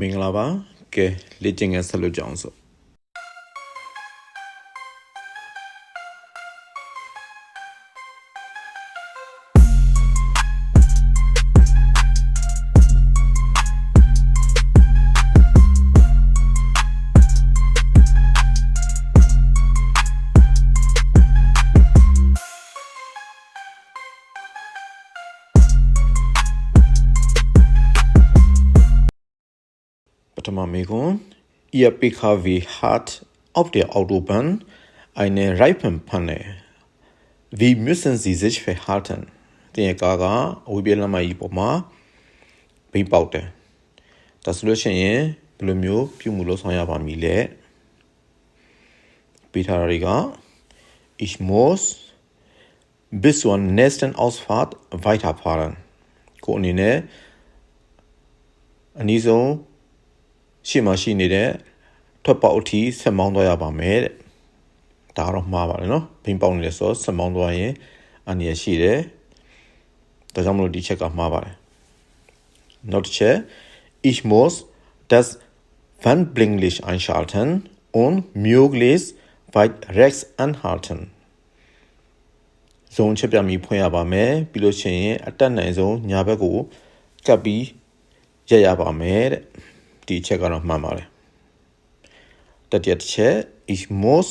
မင်္ဂလာပါကဲလေ့ကျင့်ခန်းဆက်လုပ်ကြအောင်ဆို Achtung. Ihr PKW hat auf der Autobahn eine Reifenpanne. Wie müssen Sie sich verhalten? Der Gaga, Ubelama Iboma, Bibaute. Das Löschen Blumio, Blumio, Piumulos, Familie. Bitariga, ich muss bis zur nächsten Ausfahrt weiterfahren. Koordine, Aniso, ရှေ့မှာရှိနေတဲ့ထွက်ပေါက်အထိဆက်မောင်းသွားရပါမယ်တဲ့ဒါကတော့မှားပါတယ်နော်ဘိန်းပေါက်နေတယ်ဆိုတော့ဆက်မောင်းသွားရင်အနည်းရရှိတယ်ဒါကြောင့်မလို့ဒီချက်ကမှားပါတယ်နောက်တစ်ချက် ich muss das Warnblinklicht einschalten und möglichst weit rechts anhalten ဇုံချက်ပြမီဖွင့်ရပါမယ်ပြီးလို့ရှိရင်အတက်နိုင်ဆုံးညာဘက်ကိုကပ်ပြီးရက်ရပါမယ်တဲ့ ဒီအချက်ကတော့မှန်ပါတယ်တတိယတစ်ချက် ich muss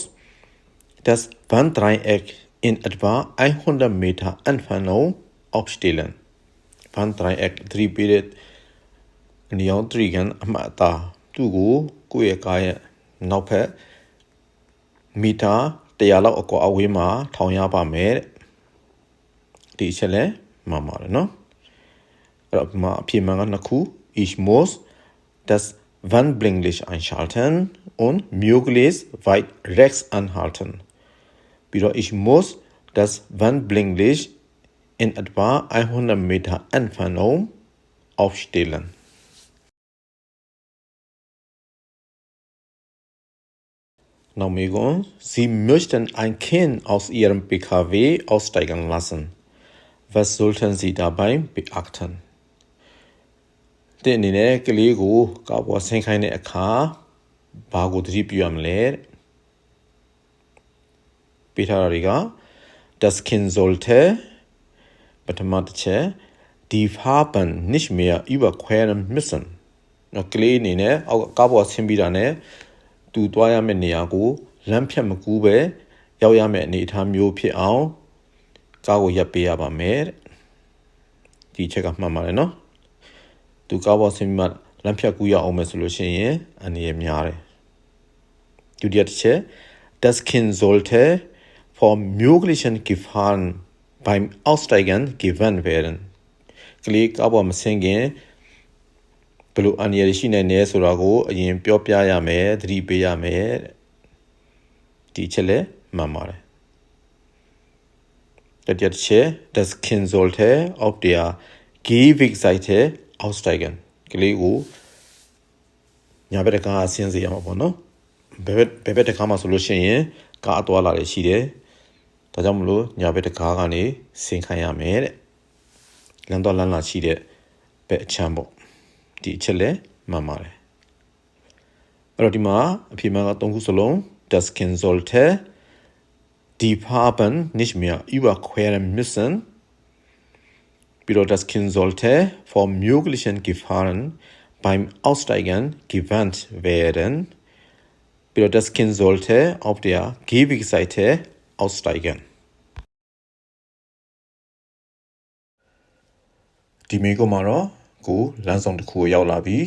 das Wanddreieck in etwa 100 Meter Entfernung aufstellen Wanddreieck 3 period နေအောင်3ကန်အမှတ်အသားသူ့ကိုကိုယ့်ရဲ့ကားရဲ့နောက်ဖက်မီတာ100လောက်အကွာအဝေးမှာထောင်ရပါမယ်တဲ့ဒီအချက်လည်းမှန်ပါတယ်နော်အဲ့တော့ဒီမှာအဖြေမှန်ကနှစ်ခု ich muss das Warnblinklicht einschalten und möglichst weit rechts anhalten ပြီးတော့ ich muss das Warnblinklicht in etwa 100 Meter Entfernung aufstellen Now, Megon, Sie möchten ein Kind aus Ihrem PKW aussteigen lassen. Was sollten Sie dabei beachten? တဲ့အနေနဲ့ကလေးကိုကာပွားဆင်းခိုင်းတဲ့အခါဘာကိုသတိပြုရမလဲတဲ့ပေးထားတာတွေက das Kind sollte ပထမတစ်ချက် die Farben nicht mehr überqueren müssen နော်ကလေးအနေနဲ့အောက်ကားပေါ်ဆင်းပြီးတာနဲ့သူသွားရမယ့်နေရာကိုလမ်းဖြတ်မကူးပဲရောက်ရမယ့်အနေအထားမျိုးဖြစ်အောင်ကားကိုရပ်ပေးရပါမယ်တဲ့ဒီချက်ကမှန်ပါတယ်နော် သူကားပေါ်ဆင်းပြီးမှလမ်းဖြတ်ကူးရအောင်မယ်ဆိုလို့ရှိရင်အနေရများတယ်ဒုတိယတစ်ချက် das Kind sollte vor möglichen Gefahren beim Aussteigen gewarnt werden ကလေးကားပေါ်မဆင်းခင်ဘယ်လိုအန္တရာယ်ရှိနိုင်လဲဆိုတာကိုအရင်ပြောပြရမယ်သတိပေးရမယ်တဲ့ဒီချက်လည်းမှန်ပါတယ်တတိယတစ်ချက် das Kind sollte auf der Gehwegseite aussteigen ကလေးကိုညာဘက်တကားဆင်းစေရမှာပေါ့နော်ဘယ်ဘက်ဘယ်ဘက်တကားမှာဆိုလို့ရှိရင်ကားအသွားလာတွေရှိတယ်ဒါကြောင့်မလို့ညာဘက်တကားကနေဆင်းခိုင်းရမယ်တဲ့လမ်းတော့လမ်းလာရှိတဲ့ဘက်အချမ်းပေါ့ဒီအချက်လဲမှန်ပါတယ်အဲ့တော့ဒီမှာအဖြစ်မှန်က၃ခုစလုံး das Kind sollte die Farben nicht mehr überqueren müssen ပြီးတော့ das Kind sollte vor möglichen Gefahren beim Aussteigen gewarnt werden ပြီးတော့ das Kind sollte auf der Gehwegseite aussteigen ဒီမေကိုမှာတော့ကိုလမ်းဆောင်တစ်ခုကိုရောက်လာပြီ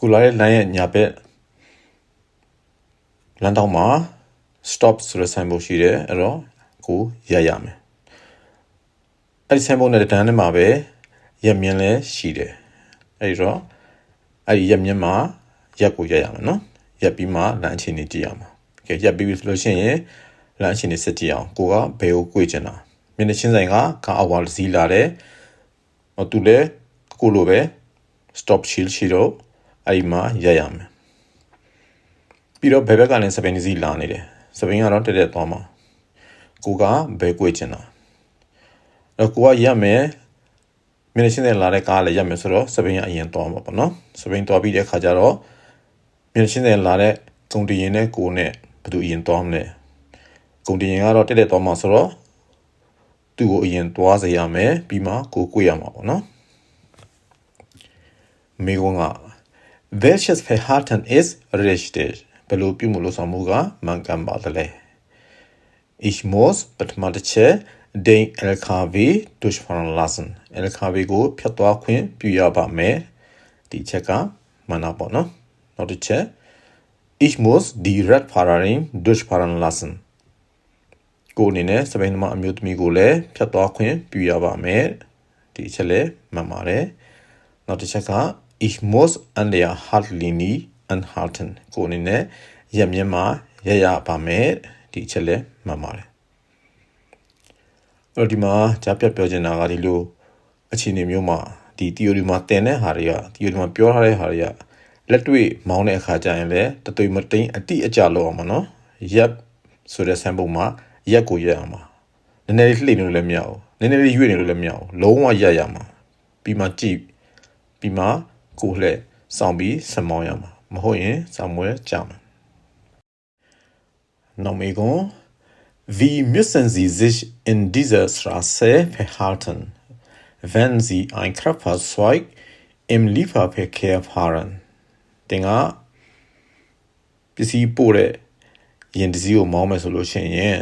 ကိုလာတဲ့လမ်းရဲ့ညာဘက်လမ်းတောင်မှာ stop ဆိုတဲ့ဆိုင်ဘုတ်ရှိတယ်အဲ့တော့ကိုရက်ရမယ် အဲ့ဆမ်ပုံနဲ့တန်းနဲ့မှာပဲရက်မြင်းလည်းရှိတယ်အဲ့တော့အဲ့ဒီရက်မြင်းမှာရက်ကိုရက်ရမယ်နော်ရက်ပြီးမှလမ်းအခြေအနေကြည့်ရမှာကဲရက်ပြီးပြီဆိုလို့ရှိရင်လမ်းအခြေအနေစစ်ကြည့်အောင်ကိုကဘယ်ကိုကြွေချင်တာမျက်နှာချင်းဆိုင်ကကာအဝါစည်းလာတယ်ဟောသူလည်းကိုလိုပဲ stop shield ရှိတော့အဲ့ဒီမှာရက်ရမယ်ပြီးတော့ဘယ်ဘက်ကလည်းစပိန်စီလာနေတယ်စပိန်ကတော့တက်တက်သွားမှာကိုကဘယ်ကြွေချင်တာ အဲ့ကိုကရက်မယ်မျက်နှာချင်းနဲ့လာတဲ့ကားလည်းရမယ်ဆိုတော့စပိန်ကအရင်သွားမှာပေါ့နော်စပိန်သွားပြီးတဲ့ခါကျတော့မျက်နှာချင်းနဲ့လာတဲ့ကုန်တင်ရင်နဲ့ကိုနဲ့ဘယ်သူအရင်သွားမလဲကုန်တင်ရင်ကတော့တက်တက်သွားမှာဆိုတော့သူ့ကိုအရင်သွားစေရမယ်ပြီးမှကိုကိုရမှာပေါ့နော်မေကွန်က welches Verhalten ist richtig ဘယ်လိုပြုမှုလို့ဆောင်မှုကမှန်ကန်ပါသလဲ Ich muss ပထမတစ်ချက် den LKW durchfahren lassen LKW ကိုဖြတ်သွားခွင့်ပြုရပါမယ်ဒီချက်ကမှန်တာပေါ့နော်နောက်တစ်ချက် Ich muss die Radfahrerin durchfahren lassen ကိုအနေနဲ့စပိန်သမားအမျိုးသမီးကိုလည်းဖြတ်သွားခွင့်ပြုရပါမယ်ဒီအချက်လည်းမှန်ပါတယ်နောက်တစ်ချက်က Ich muss an der Haltlinie anhalten ကိုအနေနဲ့ရမြင့်မှာရရပါမယ်ဒီအချက်လည်းမှန်ပါတယ် အဲ့တော့ဒီမှာကြားပြတ်ပြောချင်တာကဒီလိုအခြေအနေမျိုးမှာဒီ theory မှာတင်တဲ့ဟာတွေက theory မှာပြောထားတဲ့ဟာတွေကလက်တွေ့မောင်းတဲ့အခါကျရင်လည်းတသွေးမတိန်အတိအကျလောက်အောင်မနော်ရက်ဆိုတဲ့ sample မှာရက်ကိုရက်အောင်ပါနည်းနည်းလေးလှိမ့်နေလို့လည်းမရဘူးနည်းနည်းလေးရွေ့နေလို့လည်းမရဘူးလုံးဝရက်ရမှာပြီးမှကြည့်ပြီးမှကိုလှည့်စောင့်ပြီးစမောင်းရမှာမဟုတ်ရင်စောင့်မွဲကြမှာနောက်မေကွန် Wie müssen Sie sich in dieser Straße verhalten, wenn Sie ein Kraftfahrzeug im Lieferverkehr fahren? တင်ကပစ္စည်းပို့တဲ့ရင်တစည်းကိုမောင်းမယ်ဆိုလို့ရှိရင်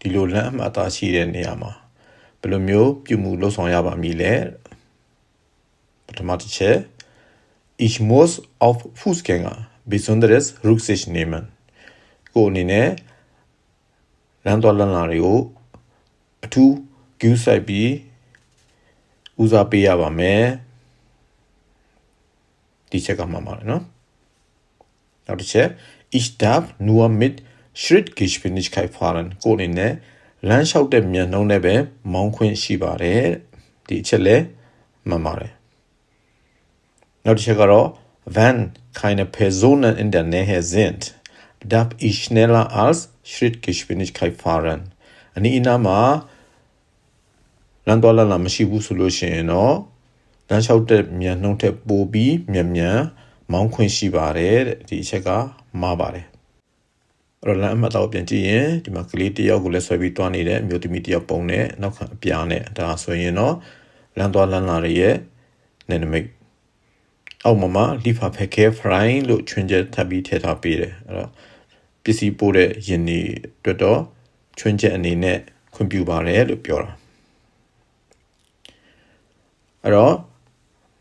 ဒီလိုလမ်းအမှတ်အသားရှိတဲ့နေရာမှာဘယ်လိုမျိုးပြုမှုလုပ်ဆောင်ရပါမည်လဲပထမတစ်ချက် Ich muss auf Fußgänger besonderes Rücksicht nehmen ကိုအနေနဲ့ လမ်းတော်လမ်းလာတွေကိုအထူးဂူးဆိုင်ပြီးဦးစားပေးရပါမယ်ဒီချက်ကမှန်ပါတယ်နော်နောက်တစ်ချက် ich darf nur mit Schrittgeschwindigkeit fahren ကိုအနေနဲ့လမ်းလျှောက်တဲ့မြန်နှုန်းနဲ့ပဲမောင်းခွင့်ရှိပါတယ်ဒီအချက်လည်းမှန်ပါတယ်နောက်တစ်ချက်ကတော့ wenn keine Personen in der Nähe sind darf ich schneller als Schrittgeschwindigkeit fahren အနည်းအနားမှာလမ်းတော်လမ်းလာမရှိဘူးဆိုလို့ရှိရင်တော့လမ်းလျှောက်တဲ့မြန်နှုန်းထက်ပိုပြီးမြန်မြန်မောင်းခွင့်ရှိပါတယ်တဲ့ဒီအချက်ကမှားပါတယ်အဲ့တော့လမ်းအမှတ်တော့ပြန်ကြည့်ရင်ဒီမှာကလေးတယောက်ကိုလည်းဆွဲပြီးတွားနေတဲ့အမျိုးသမီးတယောက်ပုံနဲ့နောက်ခံအပြားနဲ့ဒါဆိုရင်တော့လမ်းသွားလမ်းလာတွေရဲ့နယ်နိမိတ်အောက်မှာမှာ lifa peke frying လို့ချွင်းချက်ထပ်ပြီးထည့်ထားပေးတယ်အဲ့တော့ ပစ္စည်းပို့တဲ့ယင်နေအတွက်တော့ချွင်းချက်အနေနဲ့ခွင့်ပြုပါတယ်လို့ပြောတာအဲ့တော့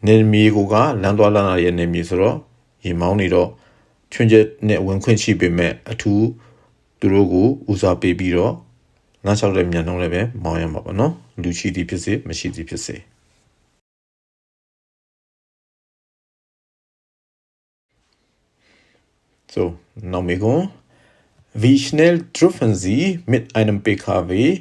နေမီကိုကလမ်းသွားလမ်းလာရဲ့နေမီဆိုတော့ရေမောင်းနေတော့ချွင်းချက်နဲ့ဝင်ခွင့်ရှိပေမဲ့အထူးသူတို့ကိုဦးစားပေးပြီးတော့လမ်းလျှောက်တဲ့မြန်နှုန်းလည်းပဲမောင်းရမှာပေါ့နော်လူရှိသည်ဖြစ်စေမရှိသည်ဖြစ်စေ So, Naumego. Wie schnell dürfen Sie mit einem PKW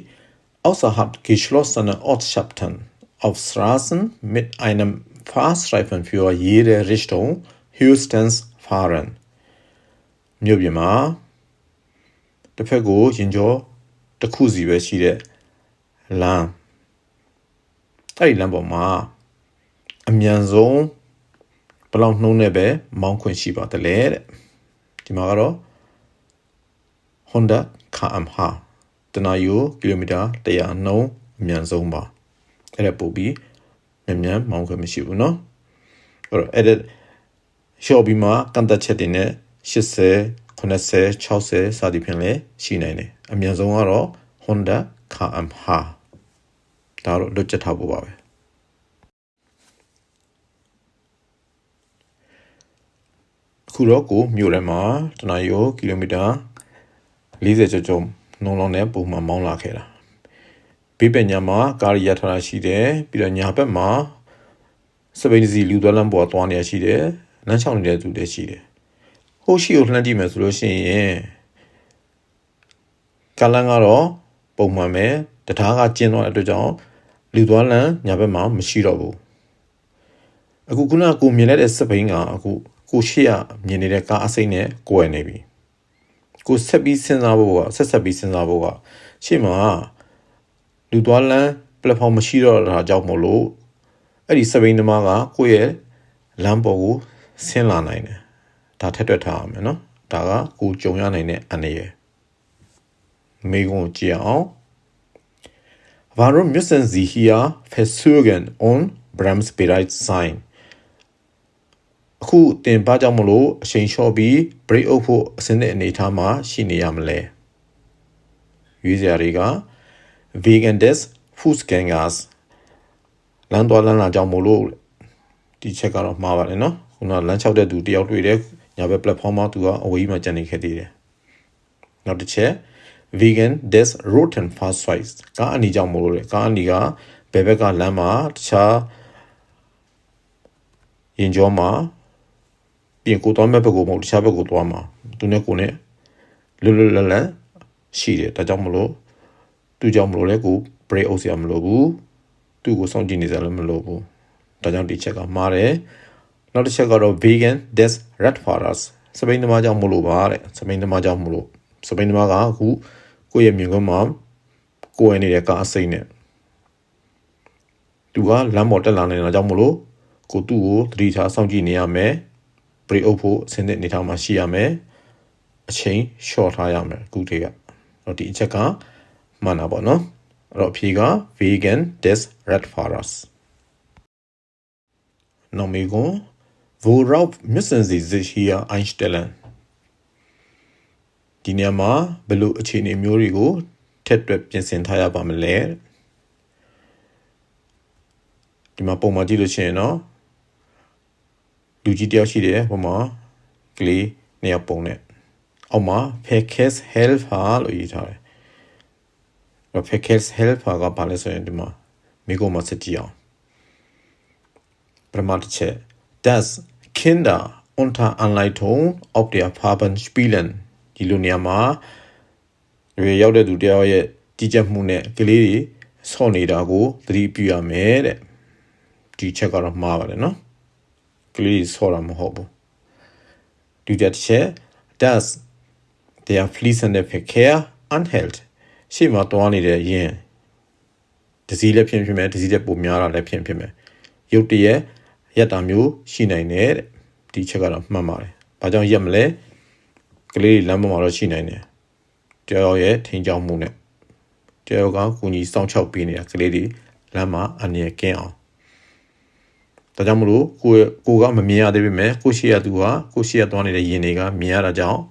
außerhalb geschlossener Ortschaften auf Straßen mit einem Fahrstreifen für jede Richtung höchstens fahren? မြို့ပြင်မှာတစ်ဖက်ကိုရင်ကျော်တစ်ခုစီပဲရှိတဲ့လမ်းအဲ့ဒီလမ်းပေါ်မှာအမြန်ဆုံးဘယ်လောက်နှုံးနဲ့ပဲမောင်းခွင့်ရှိပါတယ်တဲ့ဒီမှာကတော့ Honda kmh တနာယူကီလိုမီတာ100နှုန်းအမြန်ဆုံးပါအဲ့ဒါပို့ပြီးမြန်မြန်မောင်းခွင့်မရှိဘူးเนาะအဲ့တော့အဲ့ဒါရှော့ပြီးမှကန်တက်ချက်တွေနဲ့80 90 60စသည်ဖြင့်လည်းရှိနိုင်တယ်အမြန်ဆုံးကတော့ Honda kmh ဒါတော့လွတ်ချက်ထားဖို့ပါပဲအခုတော့ကိုမြို့ထဲမှာတနအီကီလိုမီတာ 40ကျော်ကျော်နှုန်းလုံးနဲ့ပုံမှန်မောင်းလာခဲ့တာဘေးပညာမှာကားရရထားတာရှိတယ်ပြီးတော့ညာဘက်မှာစပိန်စီလူသွဲလမ်းပေါ်သွားနေရရှိတယ်လမ်းချောင်းနေတဲ့သူတွေရှိတယ်ဟိုရှိကိုလှမ်းကြည့်မယ်ဆိုလို့ရှိရင်ကလန်းကတော့ပုံမှန်ပဲတရားကကျင်းသွားတဲ့အတွက်ကြောင့်လူသွားလမ်းညာဘက်မှာမရှိတော့ဘူးအခုခုနကကိုမြင်လိုက်တဲ့စပိန်ကအခုကိုရှိရမြင်နေတဲ့ကားအစိမ့်နဲ့ကိုယ်ရနေပြီ ကိုဆက်ပြီးစဉ်းစားဖို့ကဆက်ဆက်ပြီးစဉ်းစားဖို့ကရှေ့မှာလူသွားလမ်း platform မရှိတော့တာကြောင့်မို့လို့အဲ့ဒီစပိန်သမားကကိုယ့်ရဲ့လမ်းပေါ်ကိုဆင်းလာနိုင်တယ်ဒါထက်တွက်ထားရမယ်နော်ဒါကကိုကြုံရနိုင်တဲ့အနေရယ်မိကုံကြည့်အောင် Warum müssen Sie hier verzögern und Bremsbereit sein? အခုတင်ပါကြောင့်မလို့အချိန်လျှော့ပြီး break out ဖို့အစင်းတဲ့အနေအထားမှာရှိနေရမလဲရွေးစရာတွေက vegan des fußgängers လမ်းသွားလမ်းလာကြောင့်မလို့ဒီချက်ကတော့မှားပါတယ်နော်ခုနလမ်းလျှောက်တဲ့သူတယောက်တွေ့တယ်ညာဘက် platform မှာသူကအဝေးမှာကျန်နေခဲ့သေးတယ်နောက်တစ်ချက် vegan des roten fast size ကားအနီကြောင့်မလို့လေကားအနီကဘယ်ဘက်ကလမ်းမှာတခြားရင်ကျော်မှာ ပြင်ကိုသွားမဲ့ဘက်ကိုမဟုတ်တခြားဘက်ကိုသွားမှာသူနဲ့ကိုနဲ့လွတ်လွတ်လပ်လပ်ရှိတယ်ဒါကြောင့်မလို့သူကြောင့်မလို့လေကို break out ရမလို့ဘူးသူ့ကိုစောင့်ကြည့်နေစရာလည်းမလိုဘူးဒါကြောင့်ဒီချက်ကမှားတယ်နောက်တစ်ချက်ကတော့ vegan des red fathers စပိန်သမားကြောင့်မလို့ပါတဲ့စပိန်သမားကြောင့်မလို့စပိန်သမားကအခုကိုယ့်ရဲ့မြင်ကွင်းမှာကိုယ်ရနေတဲ့ကားအစိမ့်နဲ့သူကလမ်းပေါ်တက်လာနေတာကြောင့်မလို့ကိုသူ့ကိုသတိထားစောင့်ကြည့်နေရမယ် break out ဖို့အဆင်သင့်အနေထားမှာရှိရမယ်အချိန် short ထားရမယ်အခုတည်းကတော့ဒီအချက်ကမှန်တာပေါ့နော်အဲ့တော့အဖြေက vegan des red fathers နောက်မေကွန် worauf müssen sie sich hier einstellen ဒီနေရာမှာဘယ်လိုအခြေအနေမျိုးတွေကိုထက်တွက်ပြင်ဆင်ထားရပါမလဲဒီမှာပုံမှန်ကြည့်လို့ရှိရင်တော့ လူကြီးတယောက်ရှိတယ်ပုံမှာကလေးနှစ်ယောက်ပုံနဲ့အောက်မှာ Verkehrs helper လို့ရေးထားတယ်။ Verkehrs helper ကဘာလဲဆိုရင်ဒီမှာမိကုံမှာစကြည့်အောင်ပထမတစ်ချက် Das Kinder unter Anleitung auf der Farben spielen ဒီလိုနေရာမှာရွေရောက်တဲ့သူတယောက်ရဲ့ကြီးကြပ်မှုနဲ့ကလေးတွေဆော့နေတာကိုသတိပြုရမယ်တဲ့ဒီချက်ကတော့မှားပါတယ်နော် ကလေးတွေဆော့တာမဟုတ်ဘူးဒီတစ်ချက် das der fließende Verkehr anhält ရှေ့မှာတွားနေတဲ့ယင်ဒစီလည်းဖြစ်ဖြစ်မယ်ဒစီလည်းပုံများတာလည်းဖြစ်ဖြစ်မယ်ရုတ်တရက်ရက်တာမျိုးရှိနိုင်တယ်တဲ့ဒီချက်ကတော့မှန်ပါတယ်ဘာကြောင့်ရက်မလဲကလေးလမ်းပေါ်မှာတော့ရှိနိုင်တယ်တယောက်ရဲ့ထင်းကြောင်မှုနဲ့တယောက်ကကူညီစောင့်ချောက်ပေးနေတာကလေးတွေလမ်းမှာအနေနဲ့ကင်းအောင် ဒါကြောင့်မလို့ကိုကိုကမမြင်ရသေးပေမဲ့ကိုရှိရသူကကိုရှိရသွားနေတဲ့ယင်တွေကမြင်ရတာကြောင့်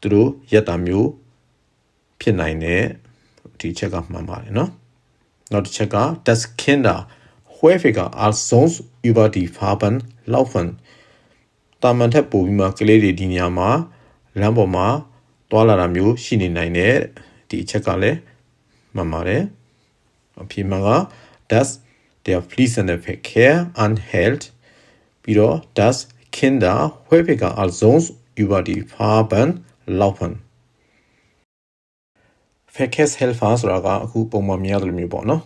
သူတို့ရက်တာမျိုးဖြစ်နိုင်တယ်ဒီချက်ကမှန်ပါတယ်နော်နောက်တစ်ချက်က das Kinder häufiger als sonst über die Farben laufen တာမန်ထက်ပိုပြီးမှကလေးတွေဒီနေရာမှာလမ်းပေါ်မှာတွာလာတာမျိုးရှိနေနိုင်တယ်ဒီအချက်ကလည်းမှန်ပါတယ်အဖြစ်မှန်က das der fließende Verkehr anhält ပြီးတော့ das Kinder häufiger als sonst über die Farben laufen Verkehrshelfer ဆိုတာကအခုပုံမှန်မြင်ရတယ်လို့မျိုးပေါ့နော်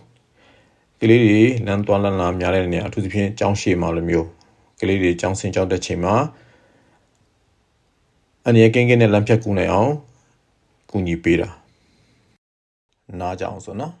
ကလေးတွေလမ်းသွားလမ်းလာများတဲ့နေရာအထူးသဖြင့်ကျောင်းရှေ့မှာလိုမျိုးကလေးတွေကျောင်းဆင်းကျောင်းတက်ချိန်မှာအနေကင်းကင်းနဲ့လမ်းဖြတ်ကူနိုင်အောင်ကူညီပေးတာနားကြအောင်ဆိုနော်